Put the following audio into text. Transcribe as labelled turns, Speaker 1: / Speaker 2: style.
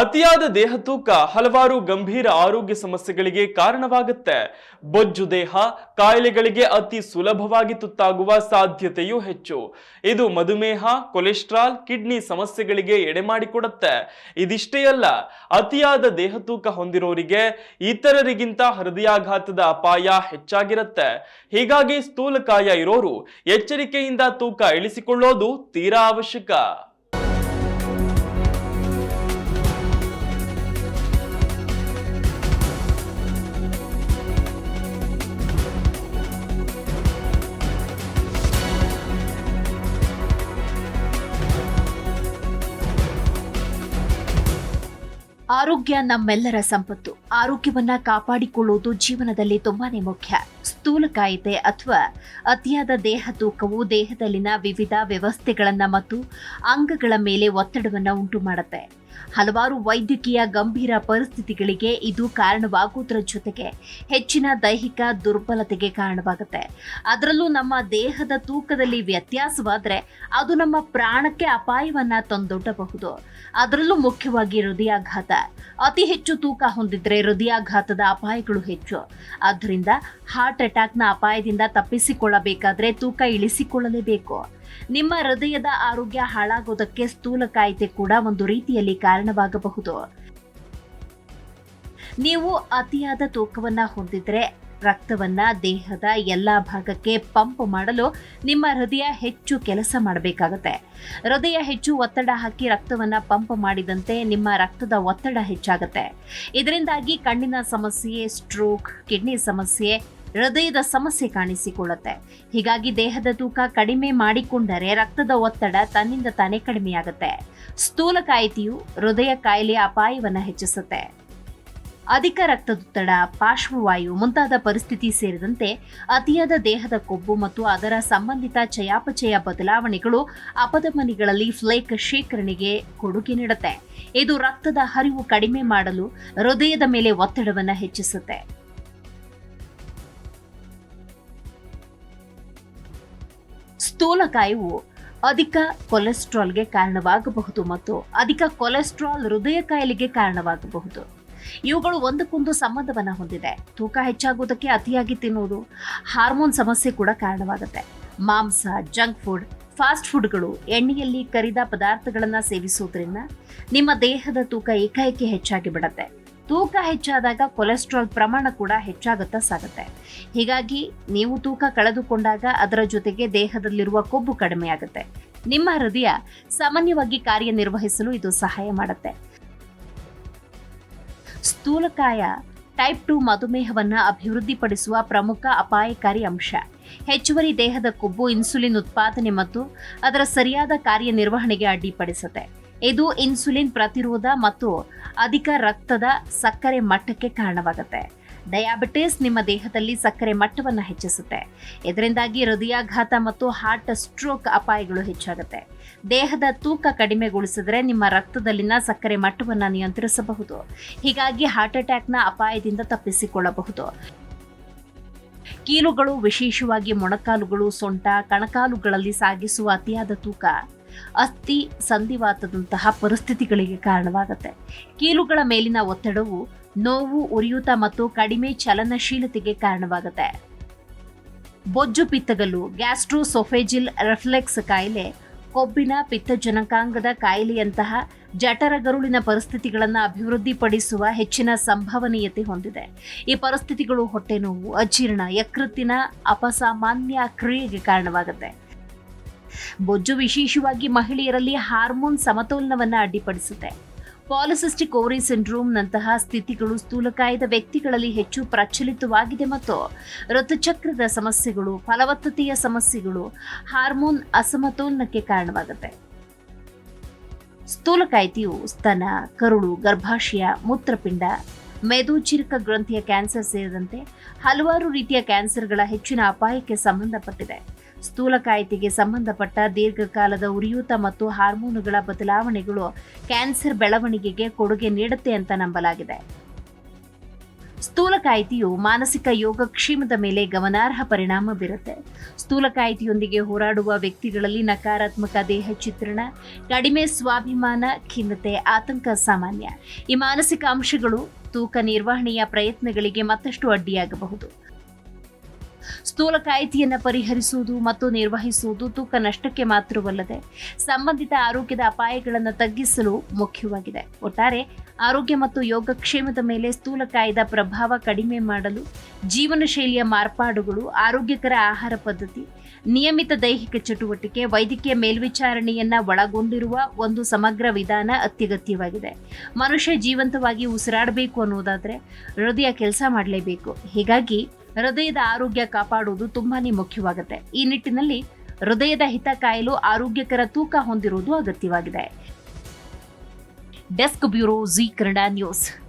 Speaker 1: ಅತಿಯಾದ ದೇಹ ತೂಕ ಹಲವಾರು ಗಂಭೀರ ಆರೋಗ್ಯ ಸಮಸ್ಯೆಗಳಿಗೆ ಕಾರಣವಾಗುತ್ತೆ. ಬೊಜ್ಜು ದೇಹ ಕಾಯಿಲೆಗಳಿಗೆ ಅತಿ ಸುಲಭವಾಗಿ ತುತ್ತಾಗುವ ಸಾಧ್ಯತೆಯೂ ಹೆಚ್ಚು. ಇದು ಮಧುಮೇಹ, ಕೊಲೆಸ್ಟ್ರಾಲ್, ಕಿಡ್ನಿ ಸಮಸ್ಯೆಗಳಿಗೆ ಎಡೆ ಮಾಡಿಕೊಡುತ್ತೆ ಇದಿಷ್ಟೇ ಅಲ್ಲ, ಅತಿಯಾದ ದೇಹ ತೂಕ ಹೊಂದಿರೋರಿಗೆ ಇತರರಿಗಿಂತ ಹೃದಯಾಘಾತದ ಅಪಾಯ ಹೆಚ್ಚಾಗಿರುತ್ತೆ. ಹೀಗಾಗಿ ಸ್ಥೂಲಕಾಯ ಇರೋರು ಎಚ್ಚರಿಕೆಯಿಂದ ತೂಕ ಇಳಿಸಿಕೊಳ್ಳೋದು ತೀರಾ ಅವಶ್ಯಕ.
Speaker 2: ಆರೋಗ್ಯ ನಮ್ಮೆಲ್ಲರ ಸಂಪತ್ತು. ಆರೋಗ್ಯವನ್ನ ಕಾಪಾಡಿಕೊಳ್ಳುವುದು ಜೀವನದಲ್ಲಿ ತುಂಬಾನೇ ಮುಖ್ಯ. ಸ್ಥೂಲಕಾಯತೆ ಅಥವಾ ಅತಿಯಾದ ದೇಹ ತೂಕವು ದೇಹದಲ್ಲಿನ ವಿವಿಧ ವ್ಯವಸ್ಥೆಗಳನ್ನ ಮತ್ತು ಅಂಗಗಳ ಮೇಲೆ ಒತ್ತಡವನ್ನ ಉಂಟು ಮಾಡುತ್ತೆ ಹಲವಾರು ವೈದ್ಯಕೀಯ ಗಂಭೀರ ಪರಿಸ್ಥಿತಿಗಳಿಗೆ ಇದು ಕಾರಣವಾಗುವುದರ ಜೊತೆಗೆ ಹೆಚ್ಚಿನ ದೈಹಿಕ ದುರ್ಬಲತೆಗೆ ಕಾರಣವಾಗುತ್ತೆ. ಅದರಲ್ಲೂ ನಮ್ಮ ದೇಹದ ತೂಕದಲ್ಲಿ ವ್ಯತ್ಯಾಸವಾದರೆ ಅದು ನಮ್ಮ ಪ್ರಾಣಕ್ಕೆ ಅಪಾಯವನ್ನ ತಂದೊಡ್ಡಬಹುದು. ಅದರಲ್ಲೂ ಮುಖ್ಯವಾಗಿ ಹೃದಯಾಘಾತ. ಅತಿ ಹೆಚ್ಚು ತೂಕ ಹೊಂದಿದ್ರೆ ಹೃದಯಾಘಾತದ ಅಪಾಯಗಳು ಹೆಚ್ಚು. ಆದ್ದರಿಂದ ಹಾರ್ಟ್ ಅಟ್ಯಾಕ್ನ ಅಪಾಯದಿಂದ ತಪ್ಪಿಸಿಕೊಳ್ಳಬೇಕಾದ್ರೆ ತೂಕ ಇಳಿಸಿಕೊಳ್ಳಲೇಬೇಕು. ನಿಮ್ಮ ಹೃದಯದ ಆರೋಗ್ಯ ಹಾಳಾಗೋದಕ್ಕೆ ಸ್ಥೂಲಕಾಯತೆ ಕೂಡ ಒಂದು ರೀತಿಯಲ್ಲಿ ಕಾರಣವಾಗಬಹುದು. ನೀವು ಅತಿಯಾದ ತೂಕವನ್ನ ಹೊಂದಿದ್ರೆ ರಕ್ತವನ್ನ ದೇಹದ ಎಲ್ಲಾ ಭಾಗಕ್ಕೆ ಪಂಪ್ ಮಾಡಲು ನಿಮ್ಮ ಹೃದಯ ಹೆಚ್ಚು ಕೆಲಸ ಮಾಡಬೇಕಾಗುತ್ತೆ. ಹೃದಯ ಹೆಚ್ಚು ಒತ್ತಡ ಹಾಕಿ ರಕ್ತವನ್ನ ಪಂಪ್ ಮಾಡಿದಂತೆ ನಿಮ್ಮ ರಕ್ತದ ಒತ್ತಡ ಹೆಚ್ಚಾಗುತ್ತೆ. ಇದರಿಂದಾಗಿ ಕಣ್ಣಿನ ಸಮಸ್ಯೆ ಸ್ಟ್ರೋಕ್ ಕಿಡ್ನಿ ಸಮಸ್ಯೆ ಹೃದಯದ ಸಮಸ್ಯೆ ಕಾಣಿಸಿಕೊಳ್ಳುತ್ತೆ. ಹೀಗಾಗಿ ದೇಹದ ತೂಕ ಕಡಿಮೆ ಮಾಡಿಕೊಂಡರೆ ರಕ್ತದ ಒತ್ತಡ ತನ್ನಿಂದ ತಾನೇ ಕಡಿಮೆಯಾಗುತ್ತೆ. ಸ್ಥೂಲಕಾಯಿತಿಯು ಹೃದಯ ಕಾಯಿಲೆಯ ಅಪಾಯವನ್ನು ಹೆಚ್ಚಿಸುತ್ತೆ. ಅಧಿಕ ರಕ್ತದೊತ್ತಡ, ಪಾರ್ಶ್ವವಾಯು ಮುಂತಾದ ಪರಿಸ್ಥಿತಿ ಸೇರಿದಂತೆ ಅತಿಯಾದ ದೇಹದ ಕೊಬ್ಬು ಮತ್ತು ಅದರ ಸಂಬಂಧಿತ ಚಯಾಪಚಯ ಬದಲಾವಣೆಗಳು ಅಪಧಮನಿಗಳಲ್ಲಿ ಫ್ಲೇಕ್ ಶೇಖರಣೆಗೆ ಕೊಡುಗೆ ನೀಡುತ್ತೆ. ಇದು ರಕ್ತದ ಹರಿವು ಕಡಿಮೆ ಮಾಡಲು ಹೃದಯದ ಮೇಲೆ ಒತ್ತಡವನ್ನು ಹೆಚ್ಚಿಸುತ್ತೆ. ಸ್ಥೂಲಕಾಯವು ಅಧಿಕ ಕೊಲೆಸ್ಟ್ರಾಲ್ಗೆ ಕಾರಣವಾಗಬಹುದು ಮತ್ತು ಅಧಿಕ ಕೊಲೆಸ್ಟ್ರಾಲ್ ಹೃದಯ ಕಾಯಿಲೆಗೆ ಕಾರಣವಾಗಬಹುದು. ಇವುಗಳು ಒಂದಕ್ಕೊಂದು ಸಂಬಂಧವನ್ನು ಹೊಂದಿದೆ. ತೂಕ ಹೆಚ್ಚಾಗುವುದಕ್ಕೆ ಅತಿಯಾಗಿ ತಿನ್ನುವುದು, ಹಾರ್ಮೋನ್ ಸಮಸ್ಯೆ ಕೂಡ ಕಾರಣವಾಗುತ್ತೆ. ಮಾಂಸ, ಜಂಕ್ ಫುಡ್, ಫಾಸ್ಟ್ ಫುಡ್ಗಳು ಎಣ್ಣೆಯಲ್ಲಿ ಕರಿದ ಪದಾರ್ಥಗಳನ್ನು ಸೇವಿಸುವುದರಿಂದ ನಿಮ್ಮ ದೇಹದ ತೂಕ ಏಕಾಏಕಿ ಹೆಚ್ಚಾಗಿ ಬಿಡುತ್ತೆ. ತೂಕ ಹೆಚ್ಚಾದಾಗ ಕೊಲೆಸ್ಟ್ರಾಲ್ ಪ್ರಮಾಣ ಕೂಡ ಹೆಚ್ಚಾಗುತ್ತಾ ಸಾಗುತ್ತೆ. ಹೀಗಾಗಿ ನೀವು ತೂಕ ಕಳೆದುಕೊಂಡಾಗ ಅದರ ಜೊತೆಗೆ ದೇಹದಲ್ಲಿರುವ ಕೊಬ್ಬು ಕಡಿಮೆಯಾಗುತ್ತೆ ನಿಮ್ಮ ಹೃದಯ ಸಾಮಾನ್ಯವಾಗಿ ಕಾರ್ಯನಿರ್ವಹಿಸಲು ಇದು ಸಹಾಯ ಮಾಡುತ್ತೆ. ಸ್ಥೂಲಕಾಯ ಟೈಪ್ ಟು ಮಧುಮೇಹವನ್ನು ಅಭಿವೃದ್ಧಿಪಡಿಸುವ ಪ್ರಮುಖ ಅಪಾಯಕಾರಿ ಅಂಶ. ಹೆಚ್ಚುವರಿ ದೇಹದ ಕೊಬ್ಬು ಇನ್ಸುಲಿನ್ ಉತ್ಪಾದನೆ ಮತ್ತು ಅದರ ಸರಿಯಾದ ಕಾರ್ಯನಿರ್ವಹಣೆಗೆ ಅಡ್ಡಿಪಡಿಸುತ್ತೆ. ಇದು ಇನ್ಸುಲಿನ್ ಪ್ರತಿರೋಧ ಮತ್ತು ಅಧಿಕ ರಕ್ತದ ಸಕ್ಕರೆ ಮಟ್ಟಕ್ಕೆ ಕಾರಣವಾಗುತ್ತೆ. ಡಯಾಬಿಟಿಸ್ ನಿಮ್ಮ ದೇಹದಲ್ಲಿ ಸಕ್ಕರೆ ಮಟ್ಟವನ್ನು ಹೆಚ್ಚಿಸುತ್ತೆ. ಇದರಿಂದಾಗಿ ಹೃದಯಾಘಾತ ಮತ್ತು ಹಾರ್ಟ್ ಸ್ಟ್ರೋಕ್ ಅಪಾಯಗಳು ಹೆಚ್ಚಾಗುತ್ತೆ. ದೇಹದ ತೂಕ ಕಡಿಮೆಗೊಳಿಸಿದ್ರೆ ನಿಮ್ಮ ರಕ್ತದಲ್ಲಿನ ಸಕ್ಕರೆ ಮಟ್ಟವನ್ನು ನಿಯಂತ್ರಿಸಬಹುದು. ಹೀಗಾಗಿ ಹಾರ್ಟ್ ಅಟ್ಯಾಕ್ನ ಅಪಾಯದಿಂದ ತಪ್ಪಿಸಿಕೊಳ್ಳಬಹುದು. ಕೀಲುಗಳು ವಿಶೇಷವಾಗಿ ಮೊಣಕಾಲುಗಳು, ಸೊಂಟ, ಕಣಕಾಲುಗಳಲ್ಲಿ ಸಾಗಿಸುವ ಅತಿಯಾದ ತೂಕ. ಅಸ್ಥಿ ಸಂಧಿವಾತದಂತಹ ಪರಿಸ್ಥಿತಿಗಳಿಗೆ ಕಾರಣವಾಗುತ್ತೆ. ಕೀಲುಗಳ ಮೇಲಿನ ಒತ್ತಡವು ನೋವು, ಉರಿಯೂತ ಮತ್ತು ಕಡಿಮೆ ಚಲನಶೀಲತೆಗೆ ಕಾರಣವಾಗುತ್ತೆ. ಬೊಜ್ಜು ಪಿತ್ತಗಲು ಗ್ಯಾಸ್ಟ್ರೋಸೊಫೆಜಿಲ್ ರೆಫ್ಲೆಕ್ಸ್ ಕಾಯಿಲೆ, ಕೊಬ್ಬಿನ ಪಿತ್ತಜನಕಾಂಗದ ಕಾಯಿಲೆಯಂತಹ ಜಠರಗರುಳಿನ ಪರಿಸ್ಥಿತಿಗಳನ್ನು ಅಭಿವೃದ್ಧಿಪಡಿಸುವ ಹೆಚ್ಚಿನ ಸಂಭವನೀಯತೆ ಹೊಂದಿದೆ. ಈ ಪರಿಸ್ಥಿತಿಗಳು ಹೊಟ್ಟೆ ನೋವು, ಅಜೀರ್ಣ, ಯಕೃತ್ತಿನ ಅಪಸಾಮಾನ್ಯ ಕ್ರಿಯೆಗೆ ಕಾರಣವಾಗುತ್ತೆ. ಬೊಜ್ಜು ವಿಶೇಷವಾಗಿ ಮಹಿಳೆಯರಲ್ಲಿ ಹಾರ್ಮೋನ್ ಸಮತೋಲನವನ್ನು ಅಡ್ಡಿಪಡಿಸುತ್ತೆ. ಪಾಲಿಸಿಸ್ಟಿಕ್ ಓರಿ ಸಿಂಡ್ರೋಮ್ನಂತಹ ಸ್ಥಿತಿಗಳು ಸ್ಥೂಲಕಾಯದ ವ್ಯಕ್ತಿಗಳಲ್ಲಿ ಹೆಚ್ಚು ಪ್ರಚಲಿತವಾಗಿದೆ ಮತ್ತು ಋತುಚಕ್ರದ ಸಮಸ್ಯೆಗಳು, ಫಲವತ್ತತೆಯ ಸಮಸ್ಯೆಗಳು, ಹಾರ್ಮೋನ್ ಅಸಮತೋಲನಕ್ಕೆ ಕಾರಣವಾಗುತ್ತೆ. ಸ್ಥೂಲಕಾಯಿತಿಯು ಸ್ತನ, ಕರುಳು, ಗರ್ಭಾಶಯ, ಮೂತ್ರಪಿಂಡ, ಮೆದುಚಿರಕ ಗ್ರಂಥಿಯ ಕ್ಯಾನ್ಸರ್ ಸೇರಿದಂತೆ ಹಲವಾರು ರೀತಿಯ ಕ್ಯಾನ್ಸರ್ಗಳ ಹೆಚ್ಚಿನ ಅಪಾಯಕ್ಕೆ ಸಂಬಂಧಪಟ್ಟಿದೆ. ಸ್ಥೂಲಕಾಯಿತಿಗೆ ಸಂಬಂಧಪಟ್ಟ ದೀರ್ಘಕಾಲದ ಉರಿಯೂತ ಮತ್ತು ಹಾರ್ಮೋನುಗಳ ಬದಲಾವಣೆಗಳು ಕ್ಯಾನ್ಸರ್ ಬೆಳವಣಿಗೆಗೆ ಕೊಡುಗೆ ನೀಡುತ್ತೆ ಅಂತ ನಂಬಲಾಗಿದೆ. ಸ್ಥೂಲಕಾಯಿತಿಯು ಮಾನಸಿಕ ಯೋಗಕ್ಷೇಮದ ಮೇಲೆ ಗಮನಾರ್ಹ ಪರಿಣಾಮ ಬೀರುತ್ತೆ. ಸ್ಥೂಲಕಾಯಿತಿಯೊಂದಿಗೆ ಹೋರಾಡುವ ವ್ಯಕ್ತಿಗಳಲ್ಲಿ ನಕಾರಾತ್ಮಕ ದೇಹ ಚಿತ್ರಣ, ಕಡಿಮೆ ಸ್ವಾಭಿಮಾನ, ಖಿನ್ನತೆ, ಆತಂಕ ಸಾಮಾನ್ಯ. ಈ ಮಾನಸಿಕ ಅಂಶಗಳು ತೂಕ ನಿರ್ವಹಣೆಯ ಪ್ರಯತ್ನಗಳಿಗೆ ಮತ್ತಷ್ಟು ಅಡ್ಡಿಯಾಗಬಹುದು. ಸ್ಥೂಲಕಾಯಿತಿಯನ್ನು ಪರಿಹರಿಸುವುದು ಮತ್ತು ನಿರ್ವಹಿಸುವುದು ತೂಕ ನಷ್ಟಕ್ಕೆ ಮಾತ್ರವಲ್ಲದೆ ಸಂಬಂಧಿತ ಆರೋಗ್ಯದ ಅಪಾಯಗಳನ್ನು ತಗ್ಗಿಸಲು ಮುಖ್ಯವಾಗಿದೆ. ಒಟ್ಟಾರೆ ಆರೋಗ್ಯ ಮತ್ತು ಯೋಗಕ್ಷೇಮದ ಮೇಲೆ ಸ್ಥೂಲಕಾಯದ ಪ್ರಭಾವ ಕಡಿಮೆ ಮಾಡಲು ಜೀವನ ಶೈಲಿಯ ಮಾರ್ಪಾಡುಗಳು, ಆರೋಗ್ಯಕರ ಆಹಾರ ಪದ್ಧತಿ, ನಿಯಮಿತ ದೈಹಿಕ ಚಟುವಟಿಕೆ, ವೈದ್ಯಕೀಯ ಮೇಲ್ವಿಚಾರಣೆಯನ್ನ ಒಳಗೊಂಡಿರುವ ಒಂದು ಸಮಗ್ರ ವಿಧಾನ ಅತ್ಯಗತ್ಯವಾಗಿದೆ. ಮನುಷ್ಯ ಜೀವಂತವಾಗಿ ಉಸಿರಾಡಬೇಕು ಅನ್ನೋದಾದ್ರೆ ಹೃದಯ ಕೆಲಸ ಮಾಡಲೇಬೇಕು. ಹೀಗಾಗಿ ಹೃದಯದ ಆರೋಗ್ಯ ಕಾಪಾಡುವುದು ತುಂಬಾನೇ ಮುಖ್ಯವಾಗುತ್ತೆ. ಈ ನಿಟ್ಟಿನಲ್ಲಿ ಹೃದಯದ ಹಿತ ಕಾಯಲು ಆರೋಗ್ಯಕರ ತೂಕ ಹೊಂದಿರುವುದು ಅಗತ್ಯವಾಗಿದೆ. Desk bureau Zee Kannada news.